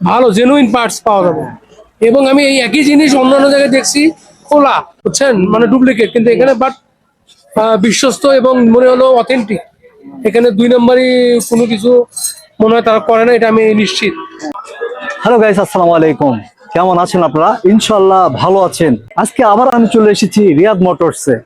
ভালো genuine parts পাওয়া যাবে। এবং আমি এই একই জিনিস অন্যান্য জায়গায় দেখছি, খোলা, বুঝছেন? মানে ডুপ্লিকেট কিন্তু এখানে বাট বিশ্বস্ত এবং মনে হলো অথেন্টিক এখানে দুই নম্বরই কোনো কিছু মনে হয় তারা করে না, এটা আমি নিশ্চিত। হ্যালো গাইস আসসালামু আলাইকুম। কেমন আছেন আপনারা? ইনশাল্লাহ ভালো আছেন। আজকে আবার আমি চলে এসেছি রিয়াদ মোটরসে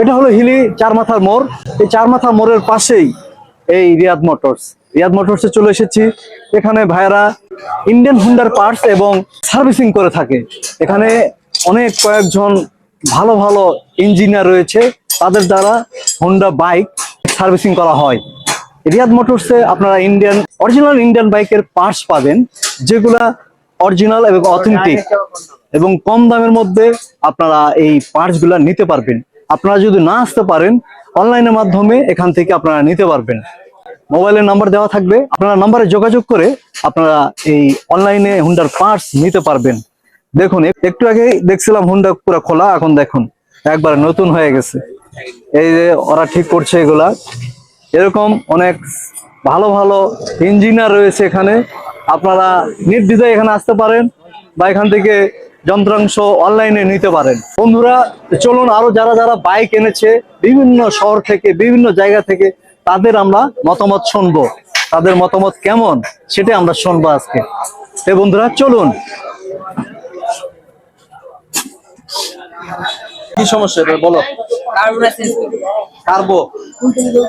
এটা হলো হিলি চার মাথার মোড়। এই চার মাথার মোড়ের পাশেই এই রিয়াদ মোটরস। রিয়াদ মোটরসে চলে এসেছি। এখানে ভাইয়েরা ইন্ডিয়ান হুন্ডার পার্টস এবং সার্ভিসিং করে থাকে। এখানে অনেক কয়েকজন ভালো ভালো ইঞ্জিনিয়ার রয়েছে, তাদের দ্বারা হোন্ডা বাইক সার্ভিসিং করা হয়। রিয়াদ মোটরসে আপনারা ইন্ডিয়ান অরিজিনাল ইন্ডিয়ান বাইকের পার্টস পাবেন, যেগুলা অরিজিনাল এবং অথেন্টিক এবং কম দামের মধ্যে আপনারা এই পার্টসগুলা নিতে পারবেন। আপনারা যদি না আসতে পারেন অনলাইনের মাধ্যমে এখান থেকে আপনারা নিতে পারবেন। মোবাইলের নাম্বার দেওয়া থাকবে। আপনারা নাম্বারে যোগাযোগ করে আপনারা এই অনলাইনে হুন্ডার পার্টস নিতে পারবেন। দেখুন একটু আগে দেখছিলাম হুন্ডা পুরো খোলা, এখন দেখুন, একবার নতুন হয়ে গেছে। এই যে ওরা ঠিক করছে এগুলা। এরকম অনেক ভালো ভালো ইঞ্জিনিয়ার রয়েছে এখানে। আপনারা নির্দ্বিধায় এখানে আসতে পারেন বা এখান থেকে যন্ত্রাংশ অনলাইনে নিতে পারেন। বন্ধুরা, চলুন আরও যারা যারা বাইক এনেছে, বিভিন্ন শহর থেকে, বিভিন্ন জায়গা থেকে তাদের আমরা মতামত শুনব। তাদের মতামত কেমন সেটা আমরা শুনব আজকে। এ বন্ধুরা চলুন। কি সমস্যা এটা বলো? কার্বো।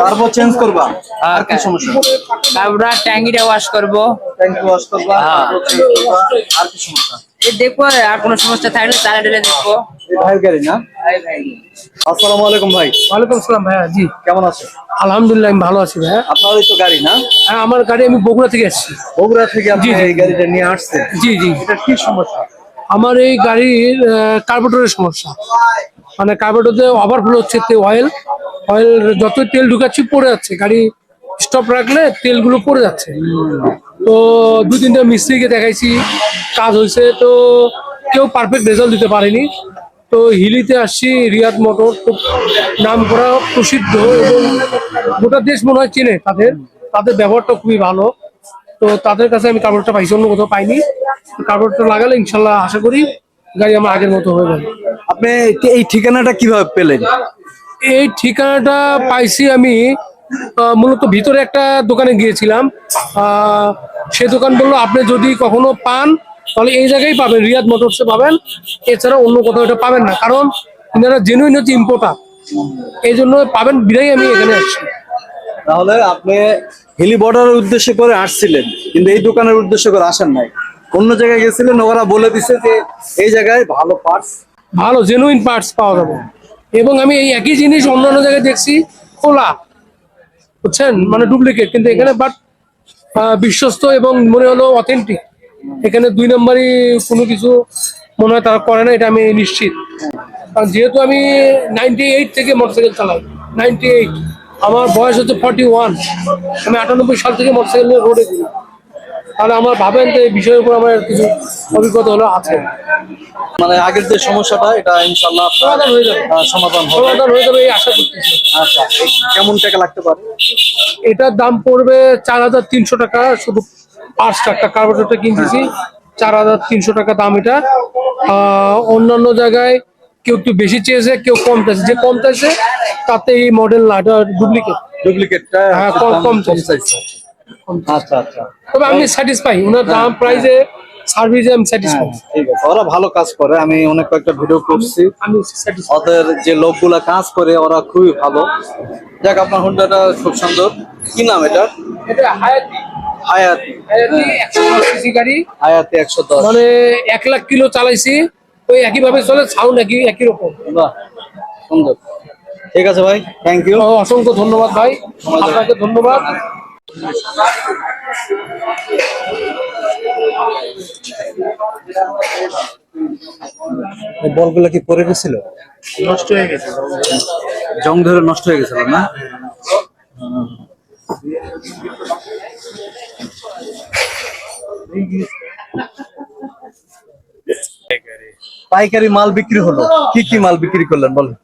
কার্বো? চেঞ্জ করবা? আর কি সমস্যা? তারপরে ট্যাঙ্কিটা ওয়াশ করব। ট্যাঙ্কি ওয়াশ করবা? হ্যাঁ। করবা, আর কি সমস্যা? দেখব আর কোনো সমস্যা থাকলে চালা টেলে দেখব ভাইয়ের গাড়ি না? আসসালামু আলাইকুম ভাই। ওয়ালাইকুম আসসালাম ভাইয়া জি। কেমন আছেন আলহামদুলিল্লাহ আমি ভালো আছি ভাইয়া। আপনারই তো গাড়ি না? হ্যাঁ আমার গাড়ি আমি বগুড়া থেকে এসেছি। বগুড়া থেকে আপনি। এই গাড়িটা নিয়ে আসছেন? জি জি। এটা কি সমস্যা? আমার এই গাড়ির কার্বোরেটরের সমস্যা। মানে কার্বোরেটরতে ওভারফ্লো হচ্ছে তে অয়েল অয়েল যতই তেল ঢুকাচ্ছি পড়ে যাচ্ছে। গাড়ি স্টপ রাখলে তেলগুলো পড়ে যাচ্ছে। তো দু তিনটা মিস্ত্রিকে দেখাইছি। কাজ হয়েছে তো কেউ পারফেক্ট রেজাল্ট দিতে পারেনি। তো হিলিতে আসছি রিয়াদ মোটর খুব নাম করা প্রসিদ্ধ এবং গোটা দেশ মনে হয় চেনে তাদের। তাদের ব্যবহারটা খুবই ভালো। তো তাদের কাছে আমি কাপড়টা পাইছি অন্য কোথাও পাইনি। কাপড়টা লাগালে ইনশাল্লাহ আশা করি গাড়ি আমার আগের মতো হয়ে যাবে। আপনি এই ঠিকানাটা কীভাবে পেলেন? এই ঠিকানাটা পাইছি আমি মূলত ভিতরে একটা দোকানে গিয়েছিলাম। আহ, সে দোকান বলল আপনি যদি কখনো পান তাহলে এই জায়গায় পাবেন রিয়াদ মোটরসে পাবেন। এছাড়া অন্য কোথাও এটা পাবেন না কারণ এনারা জেনুইন হচ্ছে ইম্পোর্টার এই জন্য পাবেন বিদায় আমি এখানে আসছি। তাহলে আপনি হিলি বর্ডারের উদ্দেশ্য করে আসছিলেন কিন্তু এই দোকানের উদ্দেশ্য করে আসেন নাই। অন্য জায়গায় গেছিলেন ওরা বলে দিছে যে এই জায়গায় ভালো পার্টস ভালো জেনুইন পার্টস পাওয়া যাবে। এবং আমি এই একই জিনিস অন্যান্য জায়গায় দেখছি খোলা। বুঝছেন? মানে ডুপ্লিকেট কিন্তু এখানে বাট বিশ্বস্ত এবং মনে হলো অথেন্টিক এখানে দুই নম্বরই কোনো কিছু মনে হয় তারা করে না এটা আমি নিশ্চিত। কারণ যেহেতু আমি নাইনটি এইট থেকে মোটরসাইকেল চালাই নাইনটি এইট আমার বয়স হচ্ছে ফর্টি ওয়ান আমি আটানব্বই সাল থেকে মোটরসাইকেল নিয়ে রোডে দিই তাহলে আমার ভাবেন যে এই বিষয়ের উপর আমার কিছু অভিজ্ঞতা হলো আছে। মানে আগের যে সমস্যাটা এটা ইনশাল্লাহ সমাধান হয়ে যাবে। সমাধান সমাধান হয়ে যাবে এই আশা করতেছি। আচ্ছা কেমন টাকা লাগতে পারে? এটার দাম পড়বে চার হাজার তিনশো টাকা শুধু পাঁচ টাকা কার্বোরেটরটা কিনতেছি চার হাজার তিনশো টাকা দাম এটা। আহ, অন্যান্য জায়গায় কেউ একটু বেশি চেয়েছে কেউ কম চাইছে। যে কম চাইছে তাতে এই মডেল না এটা ডুপ্লিকেট ডুপ্লিকেটটা হ্যাঁ, কম- কম চাইছে। আচ্ছা আচ্ছা। তবে আমি স্যাটিসফাই ওনার দাম প্রাইসে সার্ভিসে আমি স্যাটিসফাই ঠিক আছে। ওরা ভালো কাজ করে আমি অনেক কয়েকটা ভিডিও করছি। আমি ওদের যে লোকগুলা কাজ করে ওরা খুবই ভালো। যাক আপনার হুন্ডাটা খুব সুন্দর। কি নাম এটা? এটা হায়াতি হায়াতি। হায়াতি গাড়ি হায়াতি একশো দশ। মানে এক লাখ কিলো চালাইছি ওই একই ভাবে চলে সাউন্ড একই একই রকম। বাহ সুন্দর। ঠিক আছে ভাই থ্যাংক ইউ অসংখ্য ধন্যবাদ ভাই। আপনাকে ধন্যবাদ। বলগুলো কি পরে গেছিল? নষ্ট হয়ে গেছে। জং ধরে নষ্ট হয়ে গেছিল না? পাইকারি মাল বিক্রি হলো। কি কি মাল বিক্রি করলেন বলেন।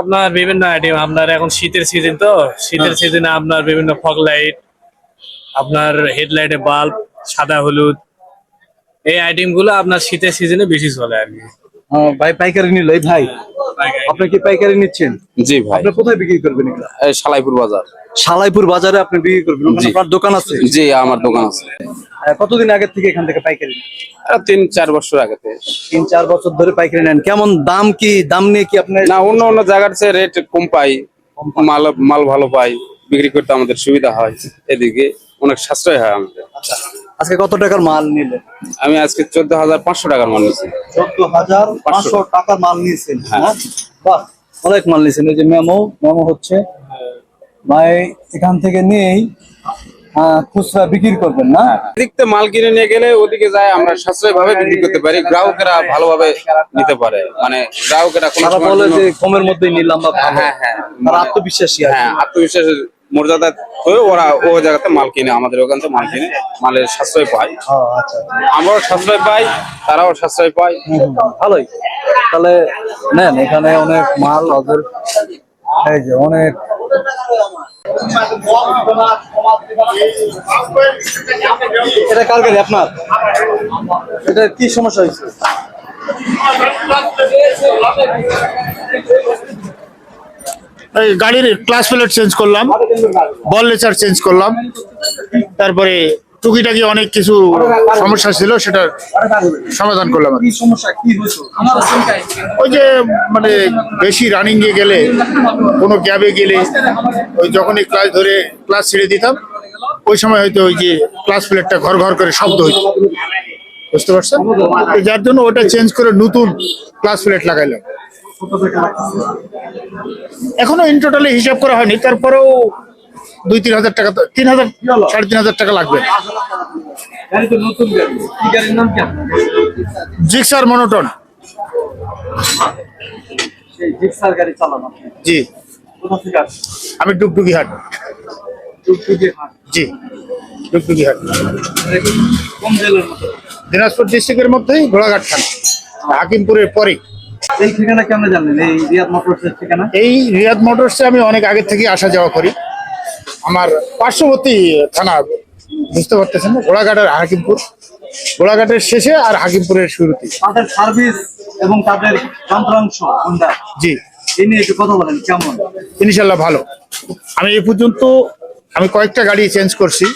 আপনার বিভিন্ন আইটেম আপনার এখন শীতের সিজন তো। শীতের সিজনে আপনার বিভিন্ন ফগ লাইট আপনার হেডলাইটে বাল্ব সাদা হলুদ। এই আইটেমগুলো আপনার শীতের সিজনে বেশি চলে আর কি। ভাই পাইকারি নিল এই ভাই। আপনি কি পাইকারি নিচ্ছেন? জি ভাই। আপনি কোথায় বিক্রি করবেন এগুলা? এই সালাইপুর বাজার। সালাইপুর বাজারে আপনি বিক্রি করবেন? আপনার দোকান আছে? জি আমার দোকান আছে। কতদিন আগে থেকে এখান থেকে পাইকারি নেন? তিন চার বছর আগেতে তিন চার বছর ধরে পাইকারি নেন। কেমন দাম কি? দাম নিয়ে কি আপনি না অন্য অন্য জায়গার চেয়ে রেট কম পাই। মাল মাল ভালো পাই। বিক্রি করতে আমাদের সুবিধা হয়। এদিকে অনেক সাশ্রয় হয় আমাদের। আজকে কত টাকার মাল নিলে আমি আজকে চোদ্দ হাজার পাঁচশো টাকার মাল নিয়েছি চোদ্দ হাজার পাঁচশো টাকার মাল নিয়েছেন হ্যাঁ? বাহ অনেক মাল নিয়েছেন। এই যে মেমো মেমো হচ্ছে ভাই এখান থেকে নিয়েই খুচরা বিক্রি করবেন না? থেকে মাল কিনে নিয়ে গেলে ওদিকে যায় আমরা সাশ্রয় ভাবে বিক্রি করতে পারি গ্রাহকেরা ভালোভাবে নিতে পারে। মানে গ্রাহকেরা কোনো বলে যে কমের মধ্যেই নিলাম বা হ্যাঁ হ্যাঁ। আত্মবিশ্বাসী হ্যাঁ আত্মবিশ্বাসের মর্যাদা হয়ে ওরা ও জায়গাতে মাল কিনে আমাদের ওখান থেকে মাল কিনে মালের সাশ্রয় পায়। আচ্ছা আচ্ছা। আমরাও সাশ্রয় পাই তারাও সাশ্রয় পায়। ভালোই। তাহলে নেন এখানে অনেক মাল ওদের এই যে অনেক এটা কার গাড়ি আপনার? এটা কি সমস্যা হয়েছে? গাড়ির ক্লাস প্লেট চেঞ্জ করলাম। বল লেচার চেঞ্জ করলাম। তারপরে টুকিটাকি অনেক কিছু সমস্যা ছিল সেটার সমাধান করলাম। ওই যে মানে বেশি রানিং এ গেলে কোনো ক্যাবে গেলে ওই যখনই ক্লাস ধরে ক্লাস ছেড়ে দিতাম ওই সময় হয়তো ওই যে ক্লাস প্লেটটা ঘর ঘর করে শব্দ হইতো। বুঝতে পারছেন? তো যার জন্য ওটা চেঞ্জ করে নতুন ক্লাস প্লেট লাগাইলাম। এখনও ইন টোটালি হিসাব করা হয়নি তারপরেও দুই তিন হাজার টাকা তিন হাজার সাড়ে তিন হাজার টাকা লাগবে। Gixxer monotone. জি? আমি ডুগডুগি হাট। জি ডুগডুগি হাট। দিনাজপুর ডিস্ট্রিক্টের মধ্যেই ঘোড়াঘাট থানা হাকিমপুরের পরে এই ঠিকানা কেমন জানলেন? এই রিয়াদ মোটরসের ঠিকানা? এই রিয়াদ মোটরসে আমি অনেক আগে থেকে আসা যাওয়া করি। আমার পার্শ্ববর্তী থানা বুঝতে পারতেছেন না? ঘোড়াঘাটের হাকিমপুর। ঘোড়াঘাটের শেষে আর হাকিমপুরের শুরুতে তাদের সার্ভিস এবং তাদের যন্ত্রাংশ জি। এই নিয়ে একটু কথা বলেন কেমন? ইনশাল্লাহ ভালো। আমি এই পর্যন্ত আমি কয়েকটা গাড়ি চেঞ্জ করছি।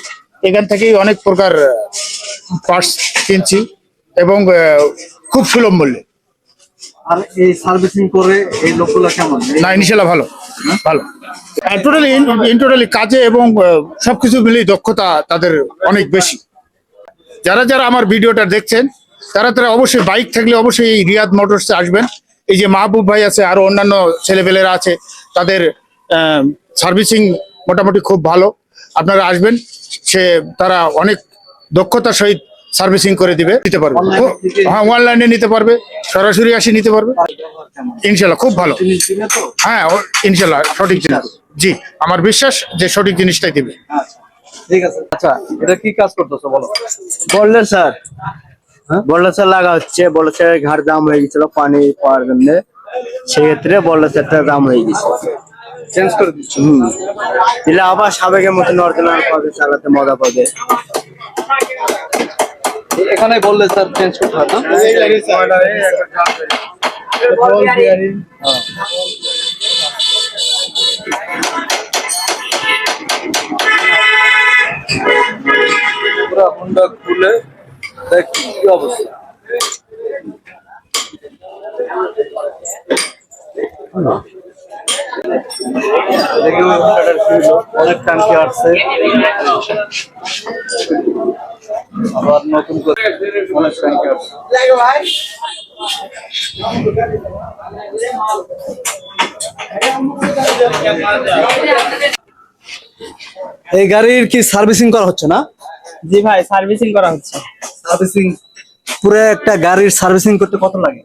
এখান থেকেই অনেক প্রকার পার্টস কিনছি এবং খুব সুলভ মূল্যে। আর এই সার্ভিসিং করে এই লোকগুলো কেমন? না ইনশাল্লাহ ভালো। ভালো। টোটালি ইন টোটালি কাজে এবং সবকিছু মিলিয়ে দক্ষতা তাদের অনেক বেশি। যারা যারা আমার ভিডিওটা দেখছেন তারা তারা অবশ্যই বাইক থাকলে অবশ্যই এই রিয়াদ মোটরসে আসবেন। এই যে মাহবুব ভাই আছে আরও অন্যান্য ছেলেপেলেরা আছে তাদের সার্ভিসিং মোটামুটি খুব ভালো। আপনারা আসবেন সে তারা অনেক দক্ষতার সহিত সার্ভিসিং করে দিবে। দিতে পারবে। হ্যাঁ অনলাইনে নিতে পারবে। সরাসরি আসি নিতে পারবে। ইনশাল্লাহ খুব ভালো। হ্যাঁ ইনশাল্লাহ সঠিক জিনিস। জি আমার বিশ্বাস যে সঠিক জিনিসটাই দিবে। আচ্ছা ঠিক আছে। আচ্ছা এটা কি কাজ করতেছো বলো? বললে স্যার। বললে স্যার লাগা হচ্ছে বললে স্যার ঘাট দাম হয়ে গেছিল পানি পাওয়ার জন্য। সেক্ষেত্রে বললে স্যারটা দাম হয়ে গেছে। চেঞ্জ করে দিচ্ছ? হম। দিলে আবার সাবেকের মতন অরিজিনাল পাবে চালাতে মজা পাবে। এখানে বললে স্যার চেঞ্জ করতে না? হ্যাঁ। খুলে দেখ কি অবস্থা। দেখি ওই হোন্ডাটার কি অনেক আসছে আবার নতুন করে অনেক আসছে এই গাড়ির কি সার্ভিসিং করা হচ্ছে না? জি ভাই সার্ভিসিং করা হচ্ছে। সার্ভিসিং? পুরো একটা গাড়ির সার্ভিসিং করতে কত লাগে?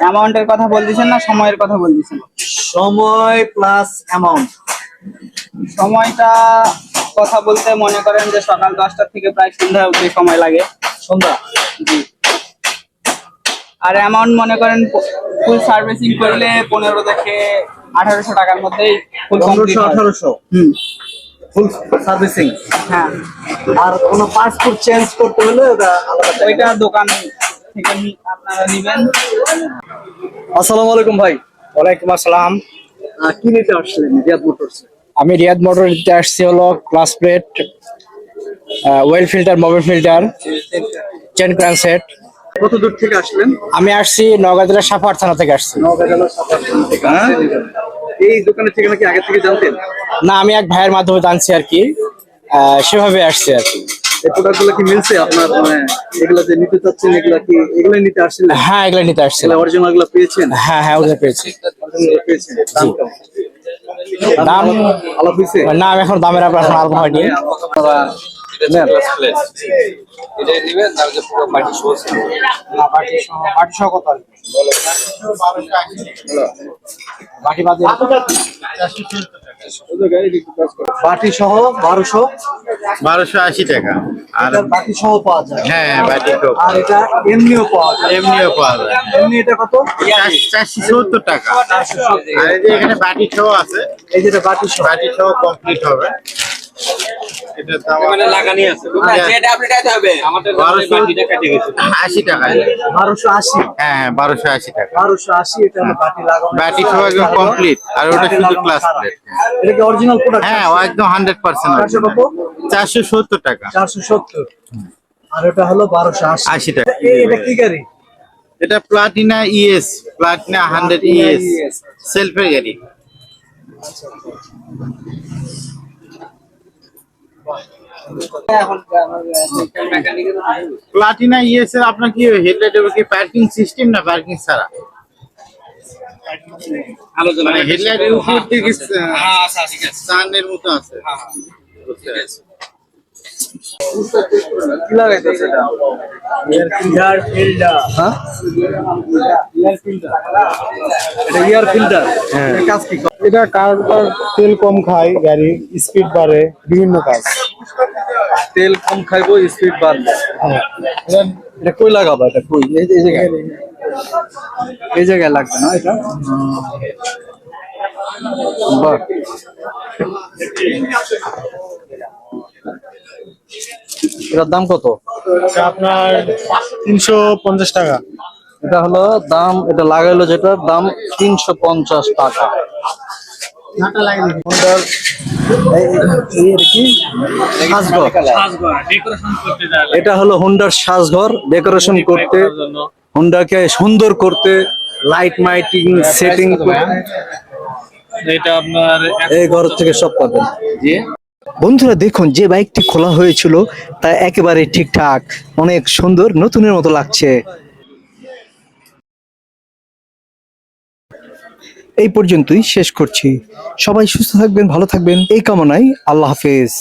অ্যামাউন্টের কথা বলতেছেন না সময়ের কথা বলতেছেন? সময় প্লাস অ্যামাউন্ট সময়টা কথা বলতে মনে করেন যে সকাল দশটা থেকে প্রায় সন্ধ্যা অবধি সময় লাগে। সন্ধ্যা? জি। আর অ্যামাউন্ট মনে করেন ফুল সার্ভিসিং করলে পনেরো থেকে আঠারোশো টাকার মধ্যেই ফুল পনেরোশো আঠারোশো? হুম। ফুল সার্ভিসিং হ্যাঁ। আর কোনো পাসপোর্ট চেঞ্জ করতে হলে ওটা আলাদা টাকা। ওইটা দোকান থেকে আপনারা নিবেন। আসসালামু আলাইকুম ভাই। ওয়ালাইকুম আসসালাম। কি নিতে আসলেন রিয়াদ মোটরস? আমি রিয়াদ মোটর দিতে আসছি হলো clutch plate oil filter mobile filter chain crown set. কত দূর থেকে আসলেন? আমি আসছি নওগাঁ জেলার সাপাহার থানা থেকে আসছি হ্যাঁ? এই দোকানের ঠিকানা কি আগে থেকে জানতেন? না আমি এক ভাইয়ের মাধ্যমে জানছি আর কি। সেভাবে আসছি আর কি। এই প্রোডাক্টগুলো কি মিলছে আপনার? মানে এগুলো যে নিতে চাচ্ছেন এগুলো কি এগুলো নিতে আসছিলেন? হ্যাঁ এগুলো নিতে আসছি এগুলো অরিজিনালগুলো পেয়েছেন? হ্যাঁ হ্যাঁ ওদের পেয়েছি। পেয়েছেন দাম? দাম আলাপ হয়েছে না আমি এখন দামের আপনার এখন আলাপ হয়নি। নেন। বাটি সহ বারোশো। বারোশো আশি টাকা। আর বাটি সহ পাওয়া যায়। হ্যাঁ বাটি আর এটা এমনিও পাওয়া যায়। এমনিও পাওয়া যায়। এমনি এটা কত? চারশো সত্তর টাকা। আর এখানে বাটি সহ আছে। এই যেটা বাটি সহ বাটি সহ কমপ্লিট হবে। টাকা। বারোশো আশি। হ্যাঁ হ্যাঁ। কমপ্লিট আর ওটা শুধু ক্লাস প্লেট এটা কি অরিজিনাল প্রোডাক্ট হ্যাঁ একদম হান্ড্রেড পার্সেন্ট চারশো কত? চারশো সত্তর টাকা। চারশো সত্তর। আর এটা হলো বারোশো আশি। আশি টাকা। এটা কি গাড়ি? এটা Platina ES Platina hundred ES সেলফের গাড়ি। প্লাটিনা ইএস এর আপনার কি হেডলাইট হবে কি পার্কিং সিস্টেম না পার্কিং ছাড়া? হেডলাইট হেডলাইটের উপর দিকে সানের মতো আছে। কি হ্যাঁ? এটা ইয়ার ফিল্টার হ্যাঁ। কাজ কি? এটা কারবার তেল কম খায় গাড়ি? স্পিড বাড়ে বিভিন্ন কাজ। তেল কম খাইবো স্পিড বাড়বে। এটা কই লাগাবো? এটা কই? এই এই জায়গায়। এই জায়গায় লাগবে না এটা? বাহ। এটার দাম কত? আপনার তিনশো পঞ্চাশ টাকা। এটা হলো দাম এটা লাগাইলো যেটার দাম তিনশো পঞ্চাশ টাকা। এটা হলো হুন্ডার সাজঘর ডেকোরেশন করতে হুন্ডাকে সুন্দর করতে লাইট মাইটিং সেটিং এটা আপনার এই ঘর থেকে সব পাবেন। বন্ধুরা দেখুন, যে বাইকটি খোলা হয়েছিল, তা একেবারে ঠিকঠাক, অনেক সুন্দর, নতুনের মতো লাগছে। এই পর্যন্তই শেষ করছি। সবাই সুস্থ থাকবেন, ভালো থাকবেন, এই কামনায় আল্লাহ হাফেজ।